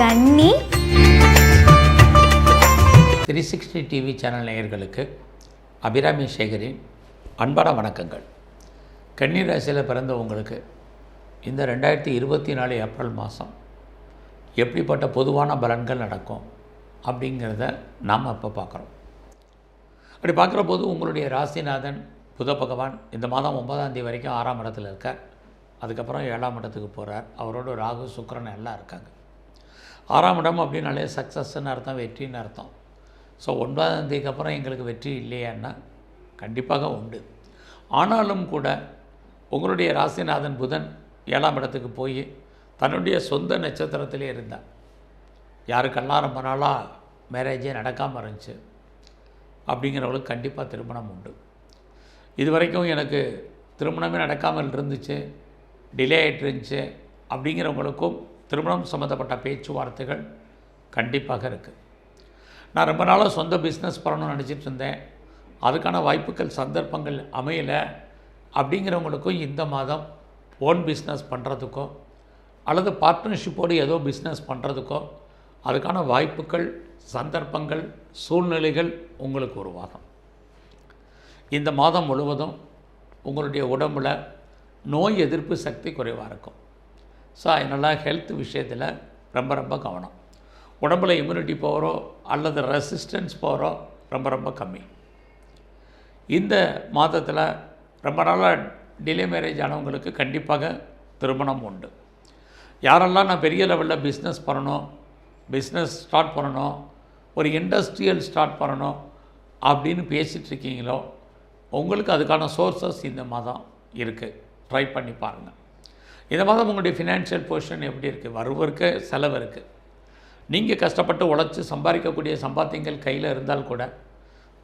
கன்னி three sixty TV channel நேயர்களுக்கு அபிராமி சேகரின் அன்பான வணக்கங்கள். கன்னி ராசியில் பிறந்த உங்களுக்கு இந்த ரெண்டாயிரத்தி இருபத்தி நாலு ஏப்ரல் மாதம் எப்படிப்பட்ட பொதுவான பலன்கள் நடக்கும் அப்படிங்கிறத நாம் இப்போ பார்க்குறோம். அப்படி பார்க்குற போது உங்களுடைய ராசிநாதன் புத பகவான் இந்த மாதம் ஒன்பதாம் தேதி வரைக்கும் ஆறாம் இடத்துல இருக்கார். அதுக்கப்புறம் ஏழாம் இடத்துக்கு போகிறார் அவரோட ராகு சுக்கரன் எல்லாம் இருக்காங்க. ஆறாம் இடம் அப்படின்னாலே சக்ஸஸ்ன்னு அர்த்தம் வெற்றின்னு அர்த்தம். ஸோ ஒன்பதாம் தேதிக்கு அப்புறம் எங்களுக்கு வெற்றி இல்லையான்னா கண்டிப்பாக உண்டு. ஆனாலும் கூட உங்களுடைய ராசிநாதன் புதன் ஏழாம் இடத்துக்கு போய் தன்னுடைய சொந்த நட்சத்திரத்திலே இருந்தார். யாருக்கெல்லாம் ரொம்ப நாளாக மேரேஜே நடக்காமல் இருந்துச்சு. அப்படிங்கிறவங்களுக்கு கண்டிப்பாக திருமணம் உண்டு. இது வரைக்கும் எனக்கு திருமணமே நடக்காமல் இருந்துச்சு டிலே ஆகிட்டு இருந்துச்சு அப்படிங்கிறவங்களுக்கும் திருமணம் சம்மந்தப்பட்ட பேச்சுவார்த்தைகள் கண்டிப்பாக இருக்குது நான் ரொம்ப நாளாக சொந்த பிஸ்னஸ் பண்ணணும்னு நினச்சிட்டு இருந்தேன். அதுக்கான வாய்ப்புகள் சந்தர்ப்பங்கள் அமையலை. அப்படிங்கிறவங்களுக்கும் இந்த மாதம் ஓன் பிஸ்னஸ் பண்ணுறதுக்கோ அல்லது பார்ட்னர்ஷிப்போடு ஏதோ பிஸ்னஸ் பண்ணுறதுக்கோ அதுக்கான வாய்ப்புகள் சந்தர்ப்பங்கள் சூழ்நிலைகள் உங்களுக்கு உருவாகும். இந்த மாதம் முழுவதும் உங்களுடைய உடம்பில் நோய் எதிர்ப்பு சக்தி குறைவாக இருக்கும். ஸோ அதனால் ஹெல்த் விஷயத்தில் ரொம்ப ரொம்ப கவனம். உடம்புல இம்யூனிட்டி பவரோ அல்லது ரெசிஸ்டன்ஸ் பவரோ ரொம்ப ரொம்ப கம்மி. இந்த மாதத்தில் ரொம்ப நாளாக டிலே மேரேஜ் ஆனவங்களுக்கு கண்டிப்பாக திருமணம் உண்டு. யாரெல்லாம் நான் பெரிய லெவலில் பிஸ்னஸ் பண்ணணும் பிஸ்னஸ் ஸ்டார்ட் பண்ணணும் ஒரு இண்டஸ்ட்ரியல் ஸ்டார்ட் பண்ணணும் அப்படின்னு பேசிகிட்ருக்கீங்களோ உங்களுக்கு அதுக்கான சோர்சஸ் இந்த மாதம் இருக்குது ட்ரை பண்ணி பாருங்கள் இந்த மாதம் உங்களுடைய ஃபினான்ஷியல் பொசிஷன் எப்படி இருக்குது வருவருக்கு செலவு இருக்குது நீங்கள் கஷ்டப்பட்டு உழைச்சி சம்பாதிக்கக்கூடிய சம்பாத்தியங்கள் கையில் இருந்தால் கூட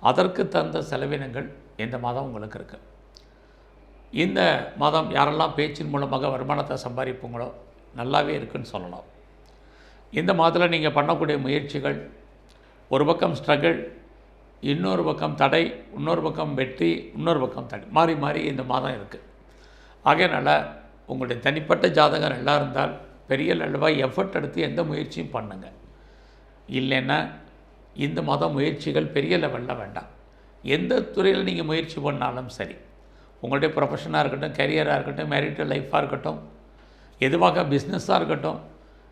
அதற்கு தகுந்த செலவினங்கள் இந்த மாதம் உங்களுக்கு இருக்குது இந்த மாதம் யாரெல்லாம் பேச்சின் மூலமாக வருமானத்தை சம்பாதிப்பீங்களோ நல்லாவே இருக்குன்னு சொல்லலாம். இந்த மாதத்தில் நீங்கள் பண்ணக்கூடிய முயற்சிகள் ஒரு பக்கம் ஸ்ட்ரகிள் இன்னொரு பக்கம் தடை இன்னொரு பக்கம் வெற்றி இன்னொரு பக்கம் தடை மாறி மாறி இந்த மாதம் இருக்குது ஆகையனால உங்களுடைய தனிப்பட்ட ஜாதகம் நல்லா இருந்தால் பெரிய அளவாக எஃபர்ட் எடுத்து எந்த முயற்சியும் பண்ணுங்கள் இல்லைன்னா இந்த மத முயற்சிகள் பெரிய லெவலில் வேண்டாம். எந்த துறையில் நீங்கள் முயற்சி பண்ணாலும் சரி உங்களுடைய ப்ரொஃபஷனாக இருக்கட்டும் கரியராக இருக்கட்டும் மேரிட்டல் லைஃபாக இருக்கட்டும் எதுவாக பிஸ்னஸாக இருக்கட்டும்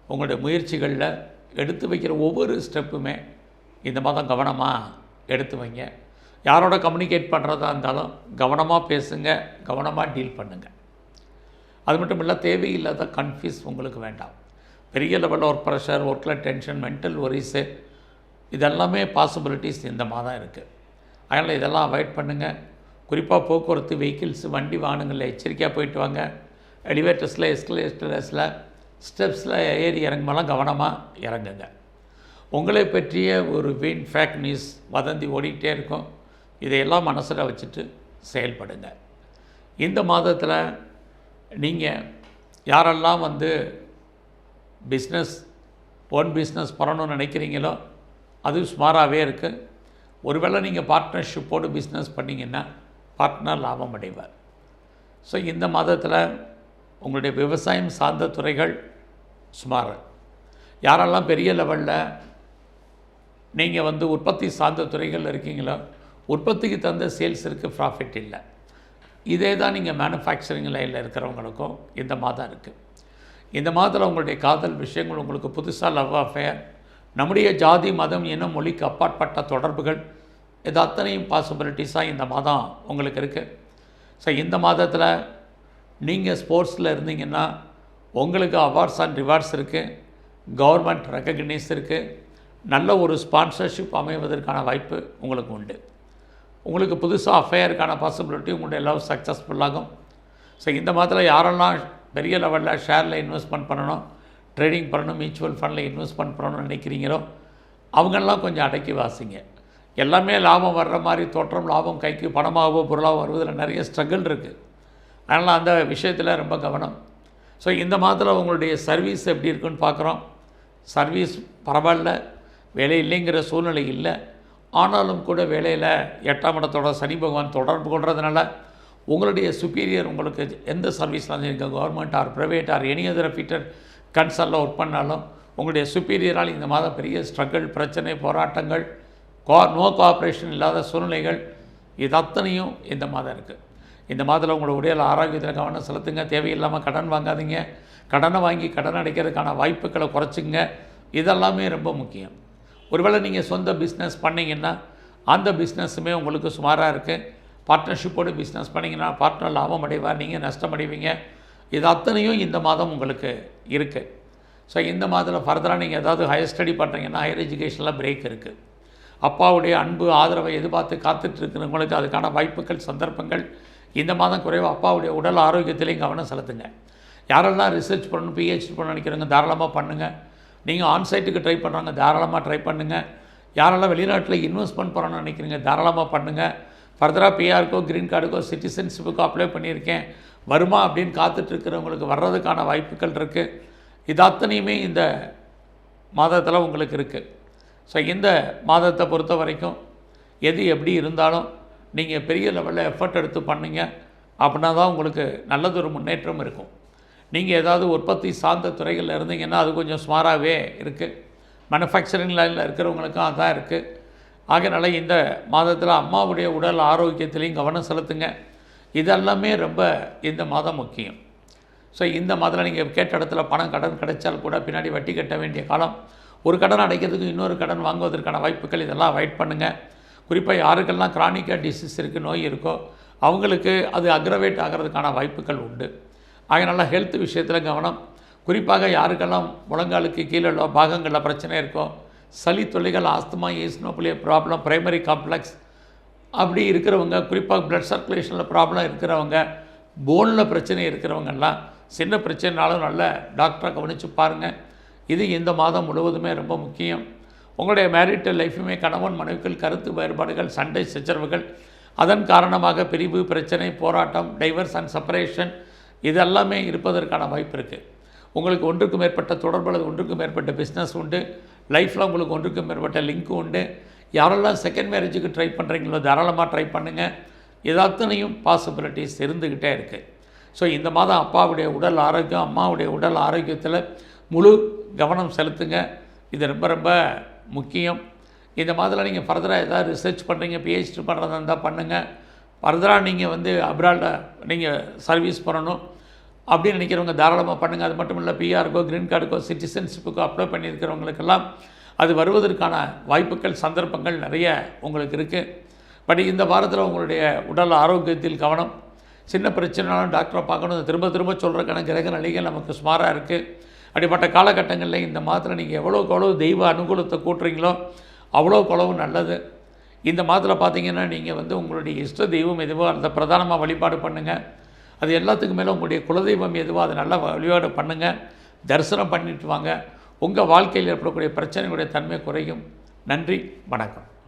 உங்களுடைய முயற்சிகளில் எடுத்து வைக்கிற ஒவ்வொரு ஸ்டெப்புமே இந்த மாதம் கவனமாக எடுத்து வைங்க. யாரோட கம்யூனிகேட் பண்ணுறதா இருந்தாலும் கவனமாக பேசுங்க கவனமாக டீல் பண்ணுங்கள் அது மட்டும் இல்லை தேவையில்லாத கன்ஃபியூஸ் உங்களுக்கு வேண்டாம். பெரிய லெவலில் ஒர்க் ப்ரெஷர் ஒர்க்கில் டென்ஷன் மென்டல் ஒரிஸு இதெல்லாமே பாசிபிலிட்டிஸ் இந்த மாதம் இருக்குது அதனால் இதெல்லாம் அவாய்ட் பண்ணுங்கள் குறிப்பாக போக்குவரத்து வெஹிக்கிள்ஸ் வண்டி வாகனங்களில் எச்சரிக்கையாக போயிட்டு வாங்க. எலிவேட்டர்ஸில் எஸ்கலேட்டர்ஸில் ஸ்டெப்ஸில் ஏறி இறங்குமெல்லாம் கவனமாக இறங்குங்க. உங்களை பற்றிய ஒரு வீண் ஃபேக் நியூஸ் வதந்தி ஓடிக்கிட்டே இருக்கும். இதையெல்லாம் மனசில் வச்சுட்டு செயல்படுங்க. இந்த மாதத்தில் நீங்கள் யாரெல்லாம் வந்து பிஸ்னஸ் ஓன் பிஸ்னஸ் பண்ணணும்னு நினைக்கிறீங்களோ அது சுமாராகவே இருக்குது ஒருவேளை நீங்கள் பார்ட்னர்ஷிப்போடு பிஸ்னஸ் பண்ணிங்கன்னா பார்ட்னர் லாபம் அடைவார். ஸோ இந்த மாதத்தில் உங்களுடைய விவசாயம் சார்ந்த துறைகள் சுமார். யாரெல்லாம் பெரிய லெவலில் நீங்கள் வந்து உற்பத்தி சார்ந்த துறைகளில் இருக்கீங்களோ உற்பத்திக்கு தகுந்த சேல்ஸ் இருக்குது ப்ராஃபிட் இல்லை. இதே தான் நீங்கள் மேனுஃபேக்சரிங் லைனில் இருக்கிறவங்களுக்கும் இந்த மாதம் இருக்குது இந்த மாதத்தில் உங்களுடைய காதல் விஷயங்கள் உங்களுக்கு புதுசாக லவ் அஃபேர் நம்முடைய ஜாதி மதம் இனம் மொழிக்கு அப்பாற்பட்ட தொடர்புகள் இது அத்தனையும் பாசிபிலிட்டிஸாக இந்த மாதம் உங்களுக்கு இருக்குது ஸோ இந்த மாதத்தில் நீங்கள் ஸ்போர்ட்ஸில் இருந்தீங்கன்னா உங்களுக்கு அவார்ட்ஸ் அண்ட் ரிவார்ட்ஸ் இருக்குது கவர்மெண்ட் ரெக்கக்னைஸ் இருக்குது நல்ல ஒரு ஸ்பான்சர்ஷிப் அமைவதற்கான வாய்ப்பு உங்களுக்கு உண்டு. உங்களுக்கு புதுசாக அஃபேருக்கான பாசிபிலிட்டி உங்களுடைய லவ் சக்ஸஸ்ஃபுல்லாகும் ஸோ இந்த மாதத்தில் யாரெல்லாம் பெரிய லெவலில் ஷேரில் இன்வெஸ்ட்மெண்ட் பண்ணணும் ட்ரேடிங் பண்ணணும் மியூச்சுவல் ஃபண்டில் இன்வெஸ்ட்மெண்ட் பண்ணணும்னு நினைக்கிறீங்களோ அவங்கெல்லாம் கொஞ்சம் அடக்கி வாசிங்க. எல்லாமே லாபம் வர்ற மாதிரி தோற்றம் லாபம் கைக்கு பணமாகவோ பொருளாகவோ வருவதில் நிறைய ஸ்ட்ரகிள் இருக்குது அதனால் அந்த விஷயத்தில் ரொம்ப கவனம். ஸோ இந்த மாதத்தில் உங்களுடைய சர்வீஸ் எப்படி இருக்குன்னு பார்க்குறோம். சர்வீஸ் பரவாயில்ல வேலை இல்லைங்கிற சூழ்நிலை இல்லை. ஆனாலும் கூட வேலையில் எட்டாம் இடத்தோட சனி பகவான் தொடர்பு கொள்றதுனால உங்களுடைய சுப்பீரியர் உங்களுக்கு எந்த சர்வீஸ்லாம் இருக்க government or private or any other ஃபீட்டர் கன்சர்னில் ஒர்க் பண்ணாலும் உங்களுடைய சுப்பீரியரால் இந்த மாதம் பெரிய ஸ்ட்ரகிள் பிரச்சனை போராட்டங்கள் கோ நோ கோஆப்ரேஷன் இல்லாத சூழ்நிலைகள் இது அத்தனையும் இந்த மாதம் இருக்குது இந்த மாதத்தில் உங்களோட உடல் ஆரோக்கியத்தில் கவனம் செலுத்துங்க. தேவையில்லாமல் கடன் வாங்காதீங்க. கடனை வாங்கி கடன் அடைக்கிறதுக்கான வாய்ப்புகளை குறைச்சிங்க இதெல்லாமே ரொம்ப முக்கியம். ஒருவேளை நீங்கள் சொந்த பிஸ்னஸ் பண்ணிங்கன்னா அந்த பிஸ்னஸுமே உங்களுக்கு சுமாராக இருக்குது பார்ட்னர்ஷிப்போடு பிஸ்னஸ் பண்ணிங்கன்னா பார்ட்னர் லாபம் அடைவார் நீங்கள் நஷ்டம் அடைவீங்க. இது அத்தனையும் இந்த மாதம் உங்களுக்கு இருக்குது ஸோ இந்த மாதத்தில் ஃபர்தராக நீங்கள் ஏதாவது ஹையர் ஸ்டடி பண்ணுறீங்கன்னா ஹையர் எஜுகேஷனில் பிரேக் இருக்குது அப்பாவுடைய அன்பு ஆதரவை எதிர்பார்த்து காத்துட்ருக்கிறவங்களுக்கு அதுக்கான வாய்ப்புகள் சந்தர்ப்பங்கள் இந்த மாதம் குறைவு. அப்பாவுடைய உடல் ஆரோக்கியத்திலையும் கவனம் செலுத்துங்க. யாரெல்லாம் ரிசர்ச் பண்ணணும் பிஹெச்டி பண்ண நினைக்கிறவங்க தாராளமாக பண்ணுங்கள் நீங்கள் ஆன்சைட்டுக்கு ட்ரை பண்ணுறாங்க தாராளமாக ட்ரை பண்ணுங்கள் யாரெல்லாம் வெளிநாட்டில் இன்வெஸ்ட்மெண்ட் பண்ணணும்னு நினைக்கிறீங்க தாராளமாக பண்ணுங்கள் ஃபர்தராக பிஆருக்கோ க்ரீன் கார்டுக்கோ சிட்டிசன்ஷிப்புக்கோ அப்ளை பண்ணியிருக்கேன். வருமா அப்படின்னு காத்துட்ருக்கிறவங்களுக்கு வர்றதுக்கான வாய்ப்புகள் இருக்குது இது அத்தனையுமே இந்த மாதத்தில் உங்களுக்கு இருக்குது ஸோ இந்த மாதத்தை பொறுத்த வரைக்கும் எது எப்படி இருந்தாலும் நீங்கள் பெரிய லெவலில் எஃபர்ட் எடுத்து பண்ணுங்க. அப்படின்னா தான் உங்களுக்கு நல்லதொரு முன்னேற்றம் இருக்கும். நீங்கள் ஏதாவது உற்பத்தி சார்ந்த துறைகளில் இருந்தீங்கன்னா அது கொஞ்சம் சுமாராகவே இருக்குது மேனுஃபேக்சரிங் லைனில் இருக்கிறவங்களுக்கும் அதான் இருக்குது ஆகையினால இந்த மாதத்தில் அம்மாவுடைய உடல் ஆரோக்கியத்திலையும் கவனம் செலுத்துங்க. இதெல்லாமே ரொம்ப இந்த மாதம் முக்கியம். ஸோ இந்த மாதத்தில் நீங்கள் கேட்ட இடத்துல பணம் கடன் கிடைச்சால் கூட பின்னாடி வட்டி கட்ட வேண்டிய காலம். ஒரு கடன் அடைக்கிறதுக்கு இன்னொரு கடன் வாங்குவதற்கான வாய்ப்புகள் இதெல்லாம் அவாய்ட் பண்ணுங்கள் குறிப்பாக யாருக்கெல்லாம் கிரானிக்காக டிசீஸ் இருக்குது நோய் இருக்கோ அவங்களுக்கு அது அக்ரவேட் ஆகிறதுக்கான வாய்ப்புகள் உண்டு. அதனால் ஹெல்த் விஷயத்தில் கவனம். குறிப்பாக யாருக்கெல்லாம் முழங்காலுக்கு கீழே உள்ள பாகங்களில் பிரச்சனை இருக்கோ சளி தொல்லைகள் asthma eosinophilia problem primary complex அப்படி இருக்கிறவங்க குறிப்பாக ப்ளட் சர்க்குலேஷனில் ப்ராப்ளம் இருக்கிறவங்க போனில் பிரச்சனை இருக்கிறவங்கெல்லாம் சின்ன பிரச்சனைனாலும் நல்ல டாக்டரை கவனித்து பாருங்கள் இது இந்த மாதம் முழுவதுமே ரொம்ப முக்கியம். உங்களுடைய மேரிட்டல் லைஃபுமே கணவன் மனைவிகள் கருத்து வேறுபாடுகள் சண்டை சச்சரவுகள் அதன் காரணமாக பிரிவு பிரச்சனை போராட்டம் டைவர்ஸ் அண்ட் செப்பரேஷன் இதெல்லாமே இருப்பதற்கான வாய்ப்பு இருக்குது உங்களுக்கு ஒன்றுக்கு மேற்பட்ட தொடர்பு அல்லது ஒன்றுக்கு மேற்பட்ட பிஸ்னஸ் உண்டு. லைஃப்பில் உங்களுக்கு ஒன்றுக்கு மேற்பட்ட லிங்க் உண்டு. யாரெல்லாம் செகண்ட் மேரேஜுக்கு ட்ரை பண்ணுறீங்களோ தாராளமாக ட்ரை பண்ணுங்கள் இது அத்தனையும் பாசிபிலிட்டிஸ் இருந்துக்கிட்டே இருக்குது ஸோ இந்த மாதம் அப்பாவுடைய உடல் ஆரோக்கியம் அம்மாவுடைய உடல் ஆரோக்கியத்தில் முழு கவனம் செலுத்துங்க. இது ரொம்ப ரொம்ப முக்கியம். இந்த மாதத்தில் நீங்கள் ஃபர்தராக ஏதாவது ரிசர்ச் பண்ணுறீங்க பிஹெச்டி பண்ணுறதா இருந்தால் பண்ணுங்கள் ஃபர்தராக நீங்கள் வந்து அப்ராடில் நீங்கள் சர்வீஸ் பண்ணணும் அப்படின்னு நினைக்கிறவங்க தாராளமாக பண்ணுங்கள் அது மட்டும் இல்லை பிஆருக்கோ க்ரீன் கார்டுக்கோ சிட்டிசன்ஷிப்புக்கோ அப்ளை பண்ணியிருக்கிறவங்களுக்கெல்லாம் அது வருவதற்கான வாய்ப்புகள் சந்தர்ப்பங்கள் நிறைய உங்களுக்கு இருக்குது பட் இந்த வாரத்தில் உங்களுடைய உடல் ஆரோக்கியத்தில் கவனம் சின்ன பிரச்சனைனாலும் டாக்டரை பார்க்கணும். திரும்ப திரும்ப சொல்கிறக்கான கிரக நிலைகள் நமக்கு சுமாராக இருக்குது அப்படிப்பட்ட காலகட்டங்களில் இந்த மாதத்தில் நீங்கள் எவ்வளோக்கு எவ்வளோ தெய்வ அனுகூலத்தை கூட்டுறீங்களோ அவ்வளோக்கு அவ்வளவு நல்லது. இந்த மாதத்தில் பார்த்தீங்கன்னா நீங்கள் வந்து உங்களுடைய இஷ்ட தெய்வம் எதுவோ அந்த பிரதானமாக வழிபாடு பண்ணுங்கள் அது எல்லாத்துக்கும் மேலே உங்களுடைய குலதெய்வம் எதுவோ அதை நல்லா வழிபாடு பண்ணுங்கள் தரிசனம் பண்ணிட்டு வாங்க. உங்கள் வாழ்க்கையில் ஏற்படக்கூடிய பிரச்சனைகளுடைய தன்மை குறையும். நன்றி வணக்கம்.